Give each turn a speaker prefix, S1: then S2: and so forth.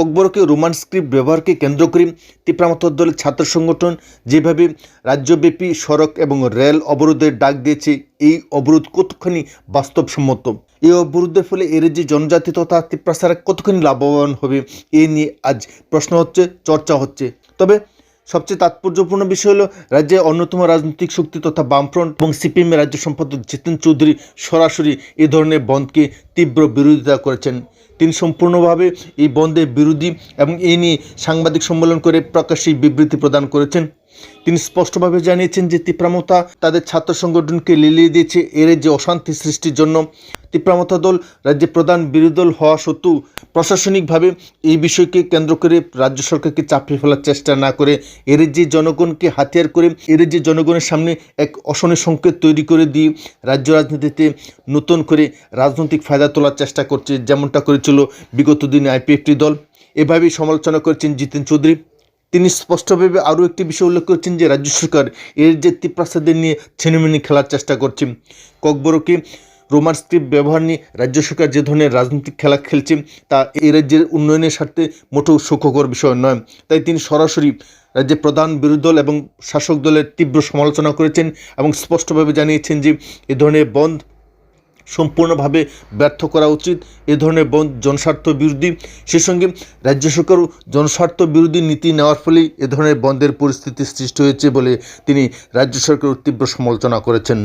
S1: ককবরকে Roman script ব্যবহারকে কেন্দ্র করে তিপ্রামথর দলের ছাত্র সংগঠন যেভাবে রাজ্যব্যাপী সড়ক এবং রেল অবরোধের ডাক দিয়েছে, এই অবরোধ কতখানি বাস্তবসম্মত? এই অবরোধের ফলে এর যে জনজাতি তথা তিপ্রাসারা কতখানি লাভবান হবে, এ নিয়ে আজ প্রশ্ন হচ্ছে, চর্চা হচ্ছে। তবে সবচেয়ে তাৎপর্যপূর্ণ বিষয় হলো রাজ্যে অন্যতম রাজনৈতিক শক্তি তথা বামফ্রন্ট এবং সিপিএমের রাজ্য সম্পাদক জিতেন চৌধুরী সরাসরি এ ধরনের বন্ধকে তীব্র বিরোধিতা করেছেন। তিনি সম্পূর্ণভাবে এই বন্ধের বিরোধী এবং এ নিয়ে সাংবাদিক সম্মেলন করে প্রকাশ্যে বিবৃতি প্রদান করেছেন। তিনি স্পষ্টভাবে জানিয়েছেন যে তিপ্রামতা তাদের ছাত্র সংগঠনকে লিলিয়ে দিয়েছে, এর যে অশান্তি সৃষ্টির জন্য। তিপ্রামতা দল রাজ্যে প্রধান বিরোধী দল হওয়া সত্ত্বেও প্রশাসনিকভাবে এই বিষয়কে কেন্দ্র করে রাজ্য সরকারকে চাপিয়ে ফেলার চেষ্টা না করে, এর যে জনগণকে হাতিয়ার করে, এর যে জনগণের সামনে এক অশনি সংকেত তৈরি করে দিয়ে রাজ্য রাজনীতিতে নতুন করে রাজনৈতিক ফায়দা তোলার চেষ্টা করছে, যেমনটা করেছিল বিগত দিনে আইপিএফটি দল। এভাবেই সমালোচনা করেছেন জিতেন চৌধুরী। তিনি স্পষ্টভাবে আরও একটি বিষয় উল্লেখ করেছেন যে রাজ্য সরকার এর যে তিপ্রাসাদের নিয়ে ছেনিমেনি খেলার চেষ্টা করছে। ককবরকে রোমার স্ক্রিপ্ট ব্যবহার নিয়ে রাজ্য সরকার যে ধরনের রাজনৈতিক খেলা খেলছে, তা এই রাজ্যের উন্নয়নের স্বার্থে মোটেও সুখকর বিষয় নয়। তাই তিনি সরাসরি রাজ্যের প্রধান বিরোধী দল এবং শাসক দলের তীব্র সমালোচনা করেছেন এবং স্পষ্টভাবে জানিয়েছেন যে এ ধরনের বন্ধ সম্পূর্ণভাবে ব্যর্থ করা উচিত। এ ধরনের জনস্বার্থ বিরোধী, সে সঙ্গে রাজ্য সরকারও জনস্বার্থ বিরোধী নীতি নেওয়ার ফলেই এ ধরনের বন্ধের পরিস্থিতি সৃষ্টি হয়েছে বলে তিনি রাজ্য সরকারের তীব্র সমালোচনা করেছেন।